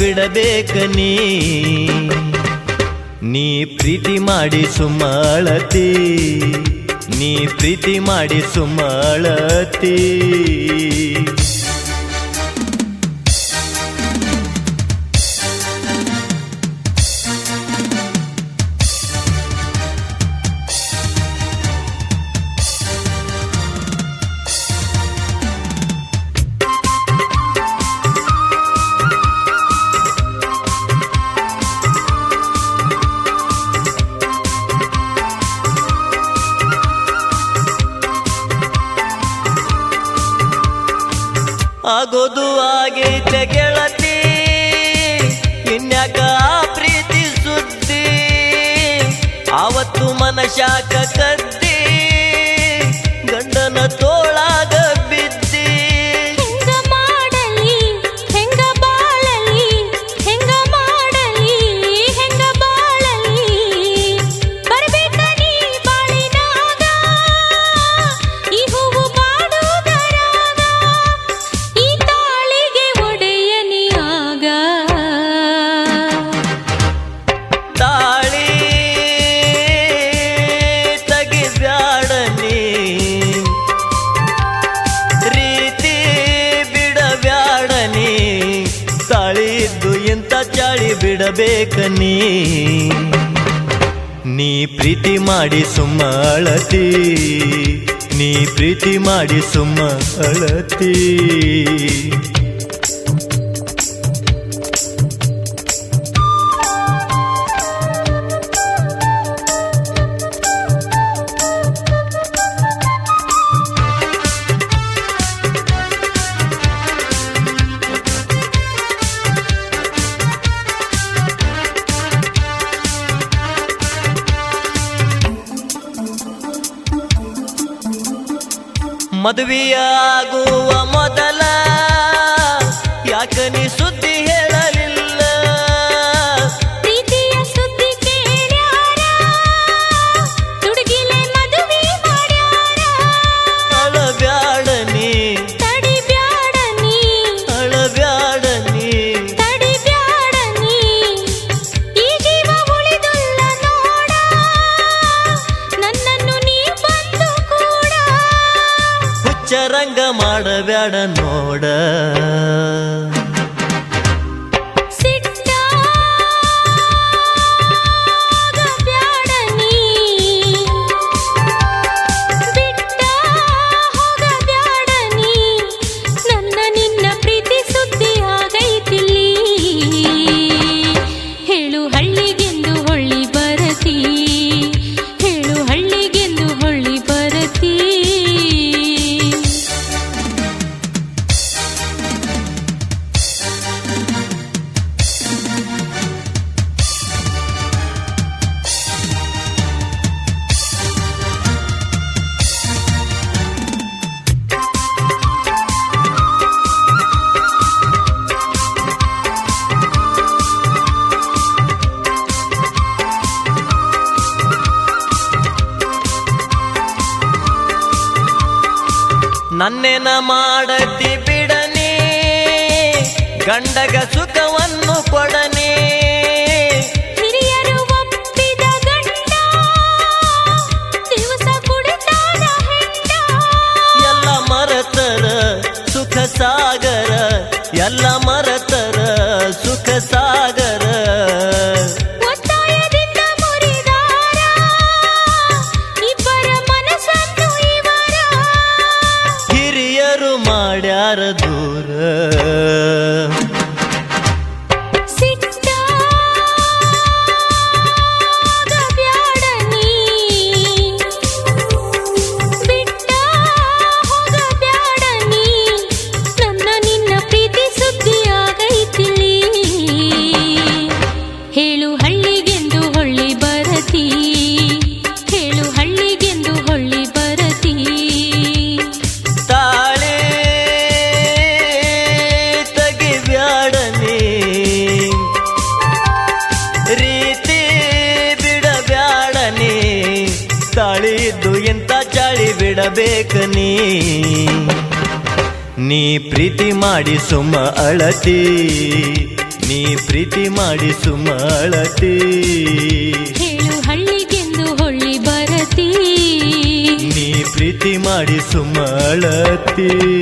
ಬಿಡಬೇಕ ನೀ. ನೀ ಪ್ರೀತಿ ಮಾಡಿ ಸುಮಾಳತಿ ನೀ ಪ್ರೀತಿ ಮಾಡಿ ಸುಮಾಳತಿ ಆಗೋದು ಆಗೈತೆ ಗೆಳತಿ ಇನ್ಯಾಕ ಪ್ರೀತಿ ಸುದ್ದಿ. ಆವತ್ತು ಮನಶಾಕ ಕದ್ದಿ. ಬಿಡಬೇಕ ನೀ ನೀ ಪ್ರೀತಿ ಮಾಡಿ ಸುಮ್ಮ ಅಳತಿ. ನೀ ಪ್ರೀತಿ ಮಾಡಿ ಸುಮ್ಮ ಅಳತಿ. ಮದುವೆಯಾಗುವ ಮೊದಲ ಯಾಕನಿಸು ಚರಂಗ ಮಾಡಬೇಡ ನೋಡ. ನನ್ನೆನ ಮಾಡತಿ ಬಿಡನೆ ಗಂಡಗ ಸುಖವನ್ನು ಕೊಡನೆ. ಎಲ್ಲ ಮರತರ ಸುಖ ಸಾಗರ ಎಲ್ಲ ತಾಳಿ ಇದ್ದು ಎಂತ ಚಾಳಿ ಬಿಡಬೇಕ ನೀ? ಪ್ರೀತಿ ಮಾಡಿ ಸುಮ ಅಳತಿ. ನೀ ಪ್ರೀತಿ ಮಾಡಿ ಸುಮ ಅಳತಿ. ಹೇಳು ಹಳ್ಳಿಗೆಂದು ಹೊಳ್ಳಿ ಬರತಿ. ನೀ ಪ್ರೀತಿ ಮಾಡಿ ಸುಮ ಅಳತಿ.